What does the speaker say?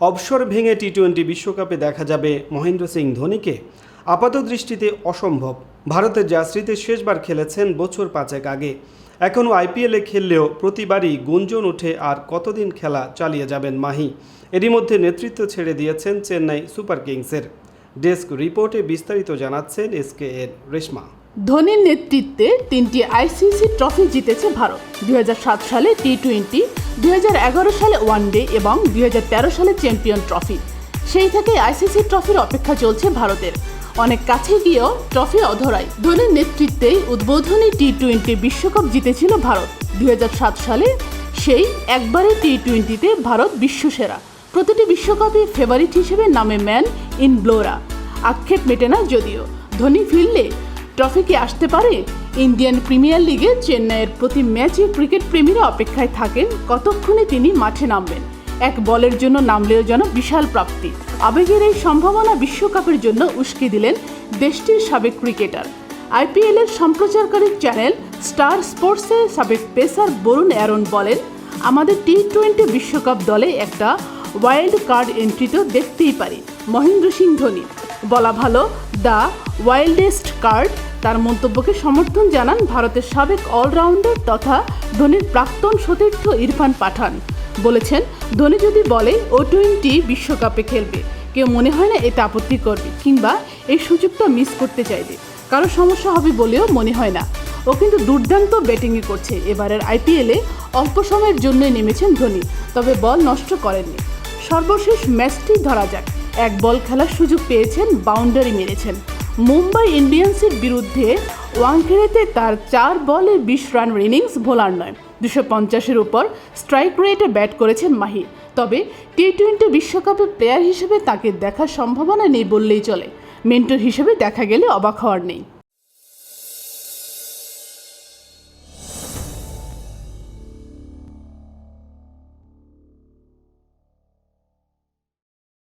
অবসর ভেঙে T twenty বিশ্বকাপে দেখা যাবে মহেন্দ্র সিং ধোনিকে। আপাত দৃষ্টিতে অসম্ভব। ভারতের জার্সিতে শেষবার খেলেছেন বছর পাঁচেক আগে। এখনও আইপিএলে খেললেও প্রতিবারই গুঞ্জন ওঠে আর কতদিন খেলা চালিয়ে যাবেন মাহি। এরই মধ্যে নেতৃত্ব ছেড়ে দিয়েছেন চেন্নাই সুপার কিংসের। ডেস্ক রিপোর্টে বিস্তারিত জানাচ্ছেন এস কে এন রেশমা। ধোনির নেতৃত্বে তিনটি আইসিসি ট্রফি জিতেছে ভারত। দুই হাজার সাত সালে টি টোয়েন্টি দু হাজার এগারো সালে ওয়ানডে এবং দু হাজার তেরো সালে চ্যাম্পিয়ন ট্রফি। সেই থেকে আইসিসি ট্রফির অপেক্ষা চলছে ভারতের। অনেক কাছে গিয়েও ট্রফি অধরায় ধোনির নেতৃত্বেই উদ্বোধনী টি টোয়েন্টি বিশ্বকাপ জিতেছিল ভারত। দুই হাজার সাত সালে সেই একবারে টি টোয়েন্টিতে ভারত বিশ্বসেরা। প্রতিটি বিশ্বকাপে ফেভারিট হিসেবে নামে ম্যান ইন ব্লোরা আক্ষেপ মেটে না যদিও। ধোনি ফিরলে ট্রফি কি আসতে পারে? ইন্ডিয়ান প্রিমিয়ার লিগে চেন্নাইয়ের প্রতি ম্যাচে ক্রিকেট প্রেমীরা অপেক্ষায় থাকেন কতক্ষণে তিনি মাঠে নামবেন। এক বলের জন্য নামলেও যেন বিশাল প্রাপ্তি। আবেগের এই সম্ভাবনা বিশ্বকাপের জন্য উস্কে দিলেন দেশটির সাবেক ক্রিকেটার। আইপিএলের সম্প্রচারকারী চ্যানেল স্টার স্পোর্টসের সাবেক পেসার বরুণ অ্যারন বলেন, আমাদের টি টোয়েন্টি বিশ্বকাপ দলে একটা ওয়াইল্ড কার্ড এন্ট্রি তো দেখতেই পারি। মহেন্দ্র সিং ধোনি, বলা ভালো, দ্য ওয়াইল্ডেস্ট কার্ড তার মন্তব্যকে সমর্থন জানান ভারতের সাবেক অলরাউন্ডার তথা ধোনির প্রাক্তন সতীর্থ ইরফান পাঠান। বলেছেন, ধোনি যদি বলে ও টোয়েন্টি বিশ্বকাপে খেলবে, কেউ মনে হয় না এটা আপত্তি করবে কিংবা এই সুযোগটা মিস করতে চাইবে। কারও সমস্যা হবে বলেও মনে হয় না। ও কিন্তু দুর্দান্ত ব্যাটিংই করছে। এবারের আইপিএলে অল্প সময়ের জন্যই নেমেছেন ধোনি, তবে বল নষ্ট করেননি। সর্বশেষ ম্যাচটি ধরা যাক। এক বল খেলার সুযোগ পেয়েছেন, বাউন্ডারি মেরেছেন। মুম্বাই ইন্ডিয়ান্সের বিরুদ্ধে ওয়াংখেড়েতে তার চার বলে বিশ রান ইনিংস ভোলার নয়। দুশো পঞ্চাশের উপর স্ট্রাইক রেটে ব্যাট করেছেন মাহি তবে টি টোয়েন্টি বিশ্বকাপে প্লেয়ার হিসেবে তাকে দেখার সম্ভাবনা নেই বললেই চলে। মেন্টর হিসেবে দেখা গেলে অবাক হওয়ার নেই।